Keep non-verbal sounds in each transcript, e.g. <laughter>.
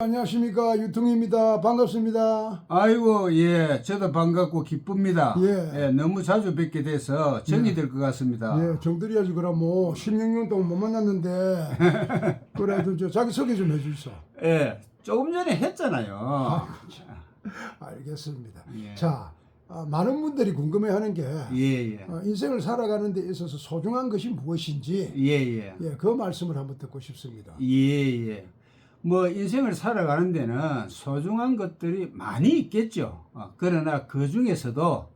안녕하십니까. 유통입니다. 반갑습니다. 아이고 예. 저도 반갑고 기쁩니다. 예. 너무 자주 뵙게 돼서 정이 될것 같습니다. 예 정들여야지 그럼 뭐 16년 동안 못 만났는데. <laughs> 그래도 저 자기 소개 좀 해주소. 예 조금 전에 했잖아요. 아, 알겠습니다. 예. 자 아, 많은 분들이 궁금해하는 게 예 예. 어, 인생을 살아가는 데 있어서 소중한 것이 무엇인지 예 예. 예, 그 말씀을 한번 듣고 싶습니다. 예 예 뭐 인생을 살아가는 데는 소중한 것들이 많이 있겠죠 어, 그러나 그 중에서도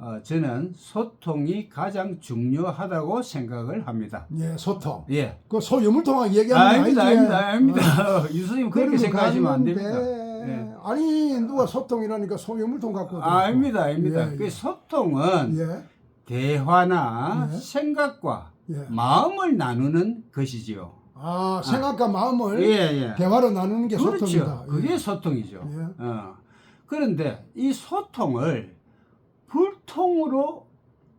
어, 저는 소통이 가장 중요하다고 생각을 합니다 예 소통 예 그 소유물통하게 얘기하는 거 아닙니다 아닙니다 아닙니다 <laughs> 유수님 그렇게 그러고 생각하시면 안 됩니다 예. 아니 누가 소통이라니까 소유물통 갖고 아, 아닙니다, 아닙니다. 예, 그 예. 소통은 예, 대화나 예. 생각과 예. 마음을 나누는 것이지요. 아 생각과 마음을 예, 예. 대화로 나누는 게 그렇죠. 소통이다. 예. 그게 소통이죠. 예. 어. 그런데 이 소통을 불통으로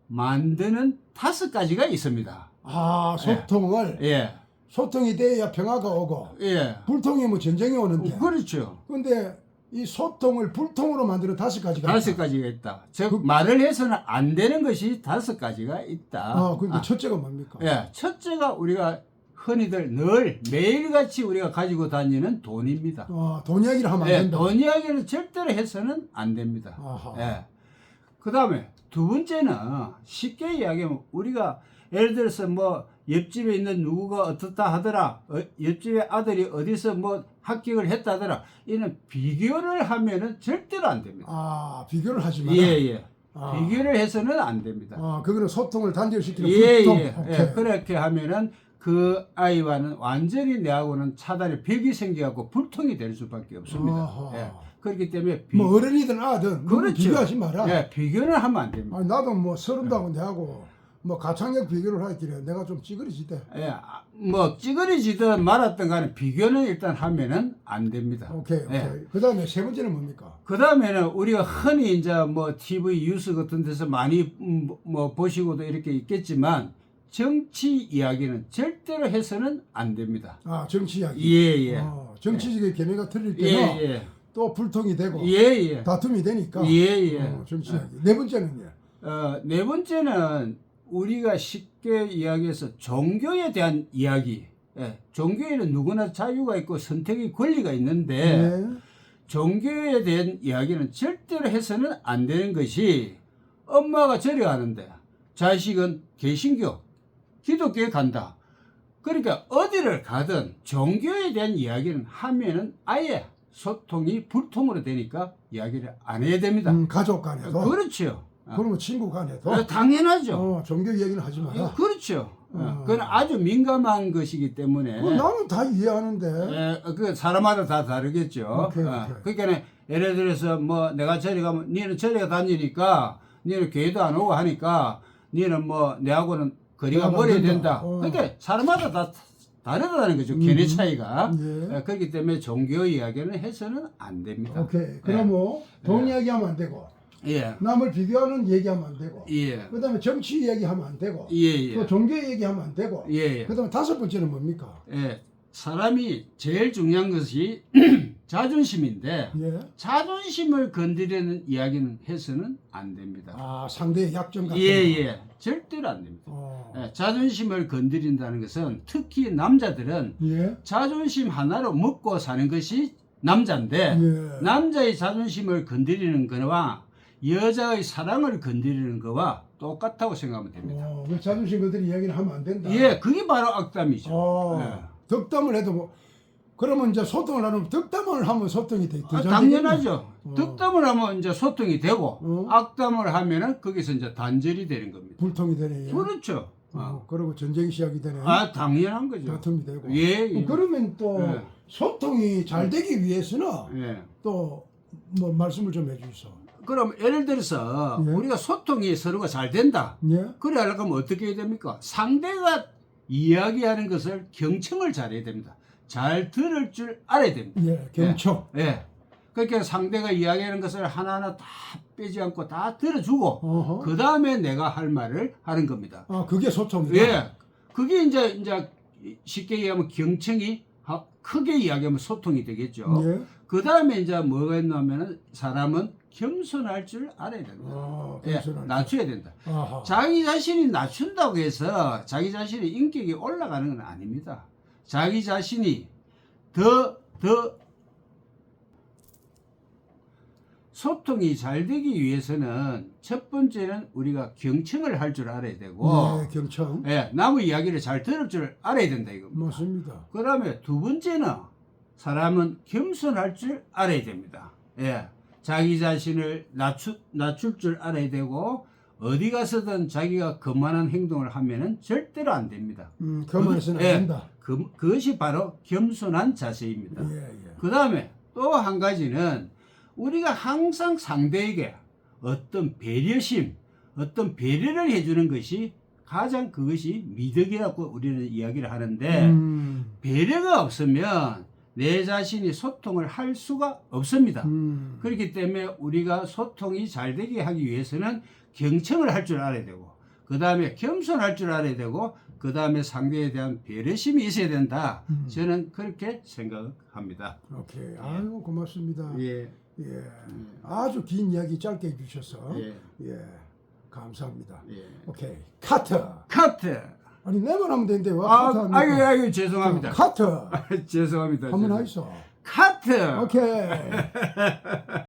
만드는 다섯 가지가 있습니다. 아 소통을 예, 소통이 돼야 평화가 오고 예. 불통이면 전쟁이 오는데. 그렇죠. 근데 이 소통을 불통으로 만드는 다섯 가지가 다섯 있다. 가지가 있다. 즉 말을 해서는 안 되는 것이 다섯 가지가 있다. 아 근데 아, 첫째가 뭡니까? 예, 첫째가 우리가 흔히들 늘 매일같이 우리가 가지고 다니는 돈입니다. 아, 돈 이야기를 하면 안 예, 된다. 돈 이야기는 절대로 해서는 안 됩니다. 아하. 예. 그 다음에 두 번째는 쉽게 이야기하면 우리가 예를 들어서 뭐 옆집에 있는 누구가 어떻다 하더라, 어, 옆집에 아들이 어디서 뭐 합격을 했다더라, 이는 비교를 하면은 절대로 안 됩니다. 아 비교를 하지 마라. 예, 예. 아. 비교를 해서는 안 됩니다. 아 그거는 소통을 단절시키는 예, 불통. 예, 오케이. 예. 그렇게 하면은 그 아이와는 완전히 내하고는 차단의 벽이 생겨갖고 불통이 될 수밖에 없습니다. 예. 그렇기 때문에 비, 뭐 어른이든 아든 그렇죠. 비교하지 마라. 예, 비교는 하면 안 됩니다. 아니 나도 뭐 서른다고 내하고 뭐 가창력 비교를 하길래 내가 좀 찌그러지대. 예, 아, 뭐 찌그러지든 말았든 간에 비교는 일단 하면은 안 됩니다. 오케이 오케이. 예. 그 다음에 세 번째는 뭡니까? 그 다음에는 우리가 흔히 이제 뭐 TV 뉴스 같은 데서 많이 음, 뭐 보시고도 이렇게 있겠지만 정치 이야기는 절대로 해서는 안 됩니다. 아 정치 이야기. 예, 예. 어, 정치적인 견해가 틀릴 예, 때는 예. 또 불통이 되고 예, 예. 다툼이 되니까. 예, 예. 어, 정치 이야기. 네 번째는요. 어, 네 번째는 우리가 쉽게 이야기해서 종교에 대한 이야기. 예, 종교에는 누구나 자유가 있고 선택의 권리가 있는데 예. 종교에 대한 이야기는 절대로 해서는 안 되는 것이 엄마가 절에 가는데 자식은 개신교, 기독교에 간다. 그러니까 어디를 가든 종교에 대한 이야기는 하면은 아예 소통이 불통으로 되니까 이야기를 안 해야 됩니다. 음, 가족 간에도. 그렇죠. 아, 그러면 친구 간에도. 아, 당연하죠. 어, 종교 이야기는 하지 예, 마라. 그렇죠. 어, 어. 그건 아주 민감한 것이기 때문에 그 나는 다 이해하는데. 예, 그 사람마다 다 다르겠죠. 오케이, 어, 오케이. 그러니까 예를 들어서 뭐 내가 저리 가면 니는 저리 다니니까 니는 교회도 안 오고 하니까 니는 뭐 내하고는 거리가 멀어야. 된다. 어. 그러니까 사람마다 다 다르다는 거죠. 음. 견해 차이가. 예. 예, 그렇기 때문에 종교 이야기는 해서는 안 됩니다. 오케이. 그러면 돈 이야기하면 안 되고 예. 남을 비교하는 얘기하면 안 되고 예. 그 다음에 정치 이야기하면 안 되고 예, 또 예. 종교 얘기하면 안 되고 예, 예. 그 다음에 다섯 번째는 뭡니까? 예. 사람이 제일 중요한 것이 <clears throat> 자존심인데 예. 자존심을 건드리는 이야기는 해서는 안 됩니다. 아 상대의 약점 같은 예, 거. 예. 절대로 안 됩니다. 어. 예, 자존심을 건드린다는 것은 특히 남자들은 예. 자존심 하나로 먹고 사는 것이 남자인데 예. 남자의 자존심을 건드리는 거와 여자의 사랑을 건드리는 거와 똑같다고 생각하면 됩니다. 어, 그 자존심 그들이 이야기를 하면 안 된다. 예, 그게 바로 악담이죠. 어. 예. 덕담을 해도 뭐 그러면 이제 소통을 하면 덕담을 하면 소통이 돼. 아, 당연하죠. 어. 득담을 하면 이제 소통이 되고 어. 악담을 하면은 거기서 이제 단절이 되는 겁니다. 불통이 되네. 예. 그렇죠. 어. 어, 그리고 전쟁이 시작이 되네. 아, 당연한 거죠. 다툼이 되고. 예, 예. 어, 그러면 또 예. 소통이 잘 되기 위해서는 예. 또뭐 말씀을 좀 해주소. 그럼 예를 들어서 예. 우리가 소통이 서로가 잘 된다. 예. 그래 하려면 어떻게 해야 됩니까? 상대가 이야기하는 것을 경청을 잘해야 됩니다. 잘 들을 줄 알아야 됩니다. 예. 경청. 예. 그러니까 상대가 이야기하는 것을 하나하나 다 빼지 않고 다 들어주고. 그 다음에 내가 할 말을 하는 겁니다. 아 그게 소통이다. 예. 그게 이제 이제 쉽게 얘기하면 경청이 하- 크게 이야기하면 소통이 되겠죠. 예. 그 다음에 이제 뭐가 있냐면은 사람은 겸손할 줄 알아야 된다. 아, 예. 낮춰야 된다. 아하. 자기 자신이 낮춘다고 해서 자기 자신의 인격이 올라가는 건 아닙니다. 자기 자신이 더, 더 소통이 잘 되기 위해서는 첫 번째는 우리가 경청을 할 줄 알아야 되고, 예, 경청. 예, 남의 이야기를 잘 들을 줄 알아야 된다, 이겁니다. 맞습니다. 그 다음에 두 번째는 사람은 겸손할 줄 알아야 됩니다. 예. 자기 자신을 낮추, 낮출 줄 알아야 되고, 어디 가서든 자기가 거만한 행동을 하면은 절대로 안 됩니다. 음, 그만해서는 예. 안 된다. 그, 그것이 바로 겸손한 자세입니다. 예, 예. 그 다음에 또 한 가지는 우리가 항상 상대에게 어떤 배려심, 어떤 배려를 해주는 것이 가장 그것이 미덕이라고 우리는 이야기를 하는데, 음, 배려가 없으면 내 자신이 소통을 할 수가 없습니다. 음, 그렇기 때문에 우리가 소통이 잘 되게 하기 위해서는 경청을 할 줄 알아야 되고, 그 다음에 겸손할 줄 알아야 되고, 그 다음에 상대에 대한 배려심이 있어야 된다. 음. 저는 그렇게 생각합니다. 오케이. 아유, 고맙습니다. 예. 예. 아주 긴 이야기 짧게 해주셔서 예. 예, 감사합니다. 예. 오케이. 카트. 카트. 아니 내만 하면 되는데 왜 아, 카트 합니까? 아유, 아유, 죄송합니다. 카트. <laughs> 죄송합니다. 한번 하이소. 카트. 오케이. <laughs>